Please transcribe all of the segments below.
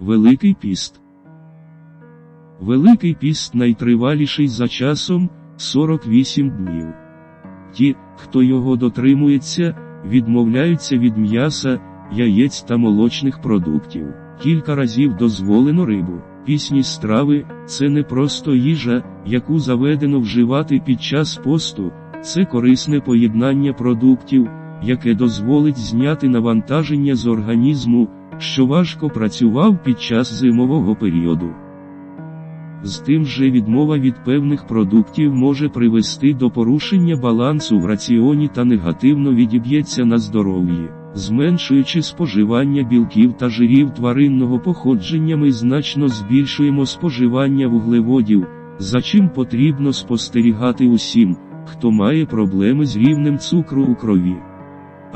Великий піст. Великий піст найтриваліший за часом 48 днів. Ті, хто його дотримується, відмовляються від м'яса, яєць та молочних продуктів. Кілька разів дозволено рибу. Пісні страви це не просто їжа, яку заведено вживати під час посту, це корисне поєднання продуктів, яке дозволить зняти навантаження з організму, що важко працював під час зимового періоду. З тим же відмова від певних продуктів може привести до порушення балансу в раціоні та негативно відіб'ється на здоров'ї. Зменшуючи споживання білків та жирів тваринного походження, ми значно збільшуємо споживання вуглеводів, за чим потрібно спостерігати усім, хто має проблеми з рівнем цукру у крові.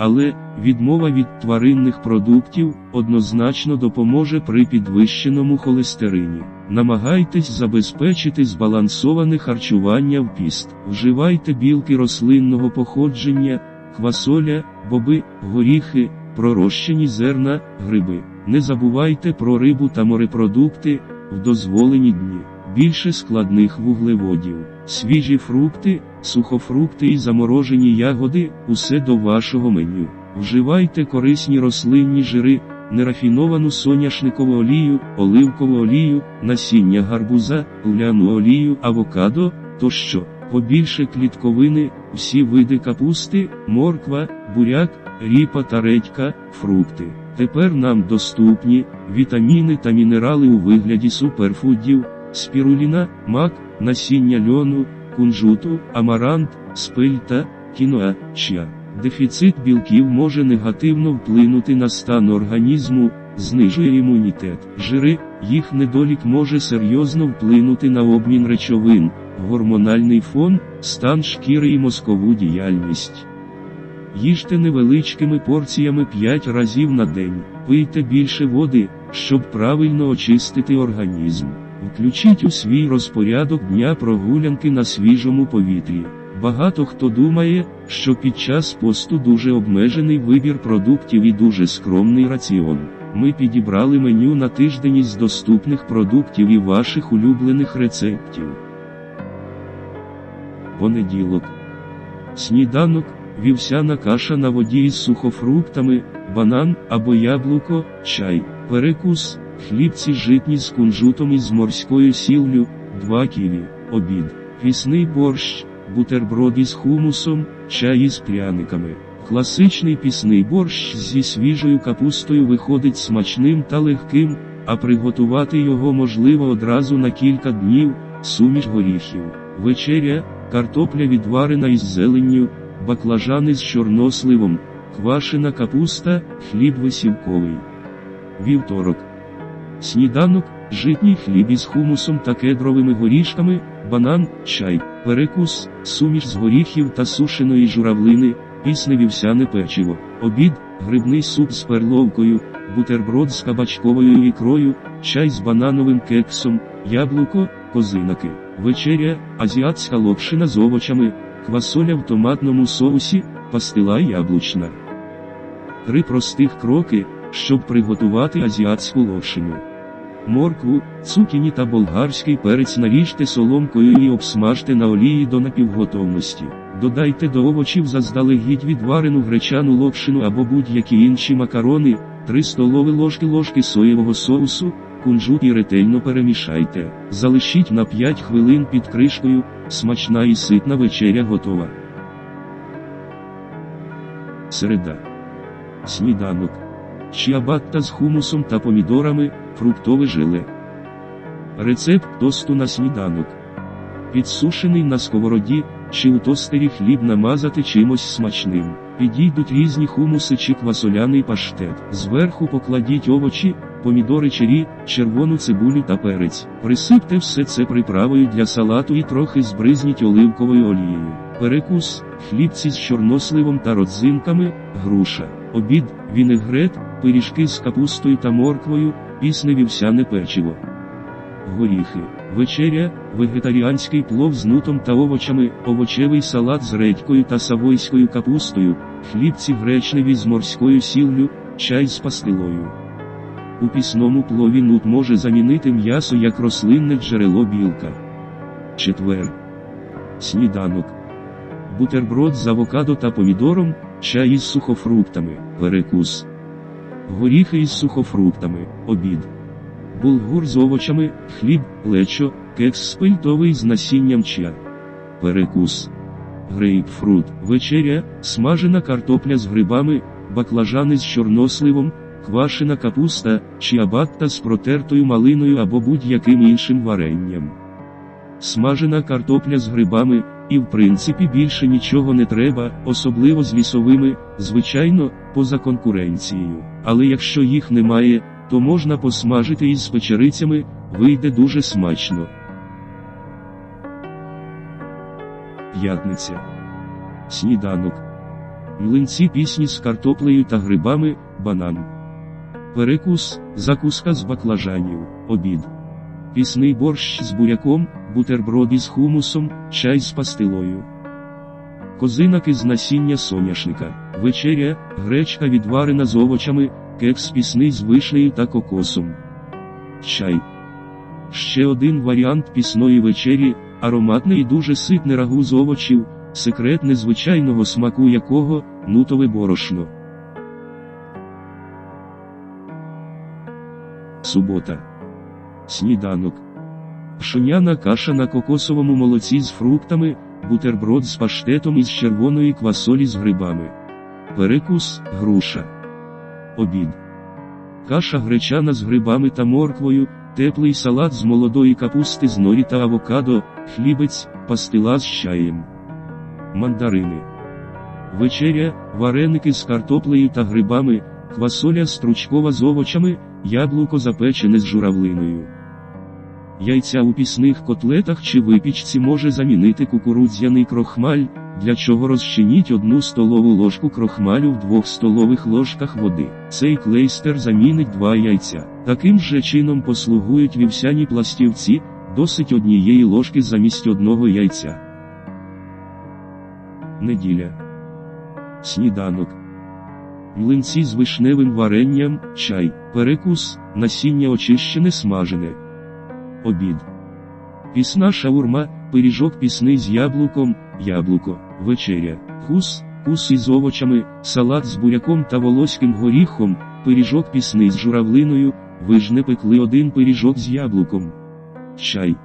Але відмова від тваринних продуктів однозначно допоможе при підвищеному холестерині. Намагайтесь забезпечити збалансоване харчування в піст. Вживайте білки рослинного походження, квасоля, боби, горіхи, пророщені зерна, гриби. Не забувайте про рибу та морепродукти в дозволені дні. Більше складних вуглеводів, свіжі фрукти, сухофрукти і заморожені ягоди усе до вашого меню. Вживайте корисні рослинні жири, нерафіновану соняшникову олію, оливкову олію, насіння гарбуза, ляну олію, авокадо тощо. Побільше клітковини, всі види капусти, морква, буряк, ріпа та редька, фрукти. Тепер нам доступні вітаміни та мінерали у вигляді суперфудів, спіруліна, мак, насіння льону, кунжуту, амарант, спильта, кіноа, чия. Дефіцит білків може негативно вплинути на стан організму, знижує імунітет. Жири, їх недолік може серйозно вплинути на обмін речовин, гормональний фон, стан шкіри і мозкову діяльність. Їжте невеличкими порціями 5 разів на день, пийте більше води, щоб правильно очистити організм. Включіть у свій розпорядок дня прогулянки на свіжому повітрі. Багато хто думає, що під час посту дуже обмежений вибір продуктів і дуже скромний раціон. Ми підібрали меню на тиждень із доступних продуктів і ваших улюблених рецептів. Понеділок. Сніданок, вівсяна каша на воді із сухофруктами, банан або яблуко, чай, перекус, хлібці житні з кунжутом і з морською сіллю, 2 ківі, обід, пісний борщ, бутерброд із хумусом, чай із пряниками. Класичний пісний борщ зі свіжою капустою виходить смачним та легким, а приготувати його можливо одразу на кілька днів, суміш горіхів. Вечеря, картопля відварена із зеленню, баклажани з чорносливом, квашена капуста, хліб висівковий. Вівторок. Сніданок, житній хліб із хумусом та кедровими горішками, банан, чай, перекус, суміш з горіхів та сушеної журавлини, пісне вівсяне печиво, обід, грибний суп з перловкою, бутерброд з кабачковою ікрою, чай з банановим кексом, яблуко, козинаки, вечеря, азіатська локшина з овочами, квасоля в томатному соусі, пастила яблучна. Три простих кроки, щоб приготувати азіатську локшину. Моркву, цукіні та болгарський перець наріжте соломкою і обсмажте на олії до напівготовності. Додайте до овочів заздалегідь відварену гречану локшину або будь-які інші макарони, 3 столові ложки ложки соєвого соусу, кунжут і ретельно перемішайте. Залишіть на 5 хвилин під кришкою, смачна і ситна вечеря готова. Середа. Сніданок. Чіабатта з хумусом та помідорами, фруктове желе. Рецепт тосту на сніданок. Підсушений на сковороді, чи у тостері хліб намазати чимось смачним. Підійдуть різні хумуси чи квасоляний паштет. Зверху покладіть овочі, помідори чері, червону цибулю та перець. Присипте все це приправою для салату і трохи збризніть оливковою олією. Перекус, хлібці з чорносливом та родзинками, груша. Обід, вінегрет, пиріжки з капустою та морквою, пісне вівсяне печиво. Горіхи. Вечеря, вегетаріанський плов з нутом та овочами, овочевий салат з редькою та савойською капустою, хлібці гречневі з морською сіллю, чай з пастилою. У пісному плові нут може замінити м'ясо як рослинне джерело білка. Четвер. Сніданок. Бутерброд з авокадо та помідором, чай із сухофруктами, перекус. Горіхи із сухофруктами, обід. Булгур з овочами, хліб, лечо, кекс спильтовий з насінням чия. Перекус. Грейпфрут, вечеря, смажена картопля з грибами, баклажани з чорносливом, квашена капуста, чіабатта з протертою малиною або будь-яким іншим варенням. Смажена картопля з грибами, і в принципі більше нічого не треба, особливо з лісовими, звичайно, поза конкуренцією. Але якщо їх немає, то можна посмажити із печерицями, вийде дуже смачно. П'ятниця. Сніданок. Млинці пісні з картоплею та грибами, банан. Перекус, закуска з баклажанів, обід. Пісний борщ з буряком, бутерброд із хумусом, чай з пастилою. Козинаки з насіння соняшника, вечеря, гречка відварена з овочами, кекс пісний з вишнею та кокосом. Чай. Ще один варіант пісної вечері, ароматне і дуже ситне рагу з овочів, секрет незвичайного смаку якого нутове борошно. Субота. Сніданок. Пшеняна каша на кокосовому молоці з фруктами, бутерброд з паштетом із червоної квасолі з грибами. Перекус, груша. Обід. Каша гречана з грибами та морквою, теплий салат з молодої капусти з норі та авокадо, хлібець, пастила з чаєм. Мандарини. Вечеря, вареники з картоплею та грибами, квасоля стручкова з овочами, яблуко запечене з журавлиною. Яйця у пісних котлетах чи випічці може замінити кукурудзяний крохмаль, для чого розчиніть одну столову ложку крохмалю в двох столових ложках води. Цей клейстер замінить два яйця. Таким же чином послугують вівсяні пластівці, досить однієї ложки замість одного яйця. Неділя. Сніданок. Млинці з вишневим варенням, чай, перекус, насіння очищене смажене. Обід. Пісна шаурма, пиріжок пісний з яблуком, яблуко, вечеря, кус, кус із овочами, салат з буряком та волоським горіхом, пиріжок пісний з журавлиною, ви ж не пекли один пиріжок з яблуком. Чай.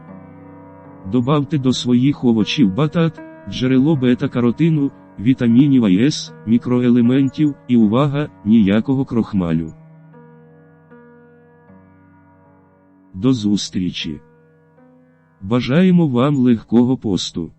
Добавте до своїх овочів батат, джерело бета-каротину, вітамінів АЕС, мікроелементів і увага, ніякого крохмалю. До зустрічі. Бажаємо вам легкого посту.